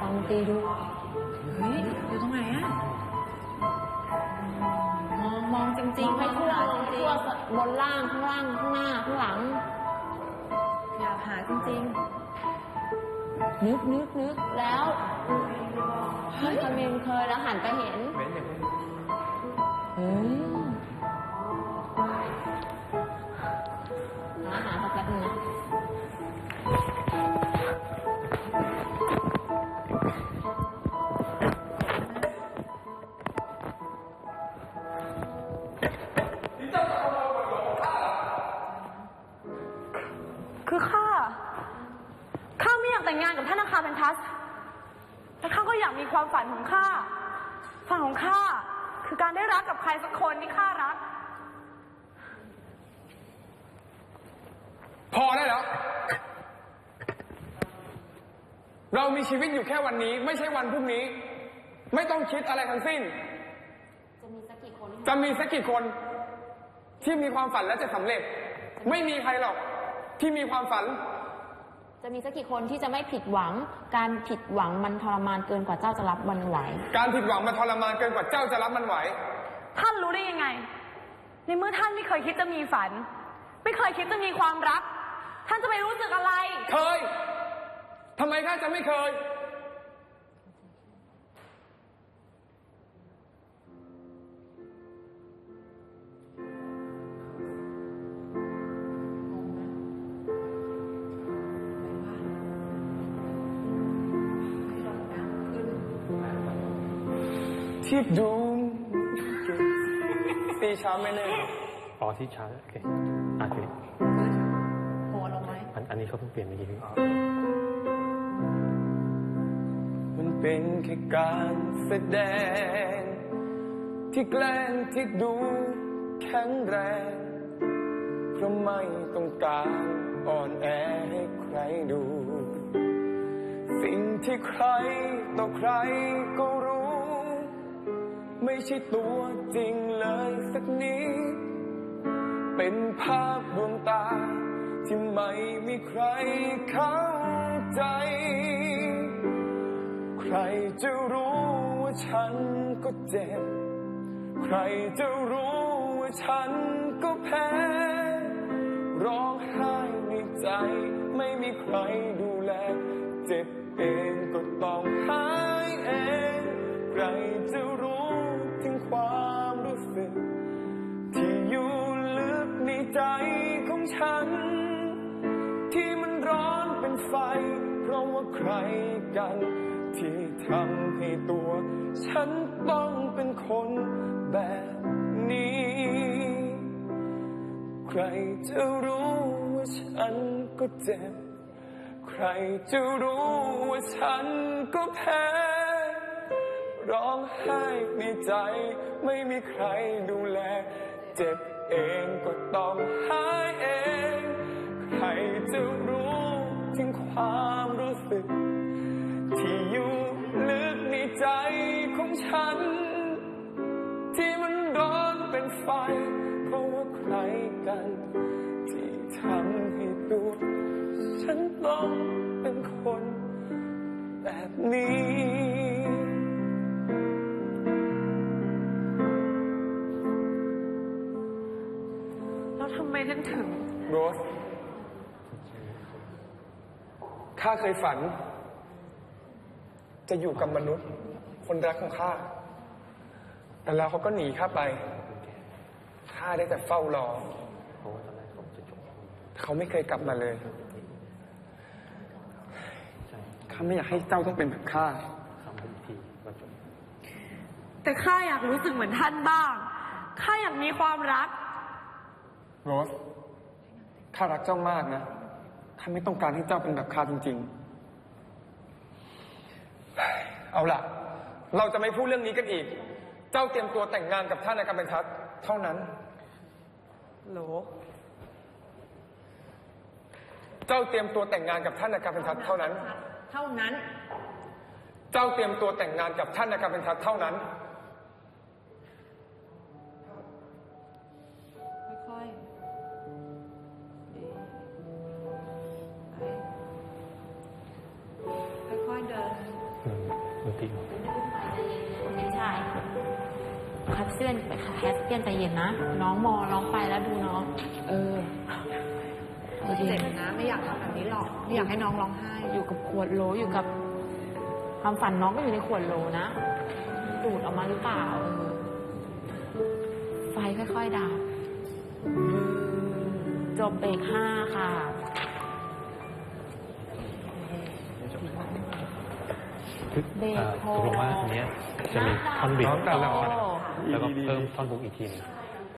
ฟังตีดู เฮ้ย อยู่ตรงไหนอะมองมองจริงๆให้ทั่วทั่วบนล่างข้างล่างข้างหน้าข้างหลัง อยากหาจริงนึกนึกนึกแล้วเฮ้ยคามินเคยแล้วหันไปเห็น เว้นอย่างนี้ คือข้า ข้าไม่อยากแต่งงานกับท่านอาคาเพนทัส แต่ข้าก็อยากมีความฝันของข้า ฝันของข้าคือการได้รักกับใครสักคนที่ข้ารัก พอได้แล้ว เรามีชีวิตอยู่แค่วันนี้ ไม่ใช่วันพรุ่งนี้ ไม่ต้องคิดอะไรทั้งสิ้น จะมีสักกี่คนที่จะมีสักกี่คนที่มีความฝันและจะสำเร็จ ไม่มีใครหรอก ที่มีความฝัน จะมีสักกี่คนที่จะไม่ผิดหวัง การผิดหวังมันทรมานเกินกว่าเจ้าจะรับวันไหว การผิดหวังมาทรมานเกินกว่าเจ้าจะรับมันไหว ท่านรู้ได้ยังไง ในเมื่อท่านไม่เคยคิดจะมีฝัน ไม่เคยคิดจะมีความรัก ท่านจะไปรู้สึกอะไร เคยทำไมข้าจะไม่เคย ที่ดูตีช้าไม่แน่อ๋อที่ชาร์จโอเคอะทีนี้โหลงไหมอันอันนี้เขาเพิ่งเปลี่ยนเมื่อกี้พี่มันเป็นแค่การแสดง ที่แกล้งที่ดูแข็งแรงเพราะไม่ต้องการอ่อนแอให้ใครดู สิ่งที่ใครต่อใครก็รู้ ไม่ใช่ตัวจริงเลยสักนิด เป็นภาพดวงตา ที่ไม่มีใครเข้าใจ ใครจะรู้ว่าฉันก็เจ็บ ใครจะรู้ว่าฉันก็แพ้ ร้องไห้ในใจไม่มีใครดูแล เจ็บเองก็ต้องหายเอง ใครจะรู้ ความรู้สึก ที่อยู่ลึกในใจของฉัน ที่มันร้อนเป็นไฟ เพราะว่าใครกัน ที่ทำให้ตัว ฉันต้องเป็นคนแบบนี้ ใครจะรู้ว่าฉันก็เจ็บ ใครจะรู้ว่าฉันก็แพ้ ร้องไห้ในใจ ไม่มีใครดูแล เจ็บเองก็ต้องหายเอง ใครจะรู้ถึงความรู้สึก ที่อยู่ลึกในใจของฉัน ที่มันร้อนเป็นไฟเพราะว่าใครกัน ที่ทำให้ตัวฉันต้องเป็นคนแบบนี้ำไมท่านถึง โรส ข้าเคยฝัน จะอยู่กับมนุษย์ คนรักของข้า แต่แล้วเขาก็หนีข้าไป ข้าได้แต่เฝ้ารอเพราะว่าตอนแรกผมจะจบเขาไม่เคยกลับมาเลยใช่ข้าไม่อยากให้เจ้าต้องเป็นแบบข้าทำให้อีกทีก็จบแต่ข้าอยากรู้สึกเหมือนท่านบ้าง ข้าอยากมีความรัก โรส ข้ารักเจ้ามากนะ ข้าไม่ต้องการให้เจ้าเป็นแบบข้าจริง ๆ เอาล่ะ เราจะไม่พูดเรื่องนี้กันอีก เจ้าเตรียมตัวแต่งงานกับท่านในการเป็นทัศเท่านั้น โหล เจ้าเตรียมตัวแต่งงานกับท่านในการเป็นทัศเท่านั้น เท่านั้น เจ้าเตรียมตัวแต่งงานกับท่านในการเป็นทัศเท่านั้น ทีมไม่ใช่คัดเสื้อนไปค่ะแคสเปียนใจเย็นนะ น้องมอน้องไปแล้วดูน้อง เออใจเย็เจ็นบนะ ไม่อยากทำแบบนี้หรอก ไม่อยากให้น้องร้องไห้ อยู่กับขวดโหลอยู่กับ ความฝันน้องก็อยู่ในขวดโหลนะดูดออกมาหรือเปล่าเออไฟค่อยๆดับจบเบรกห้าค่ะ คือเบรกอ่าโฮตกลงว่าอันเนี้ยจะมีท่อนบิดน้องกันแล้วแล้วก็เพิ่มท่อนบุกอีกทีหนึงใ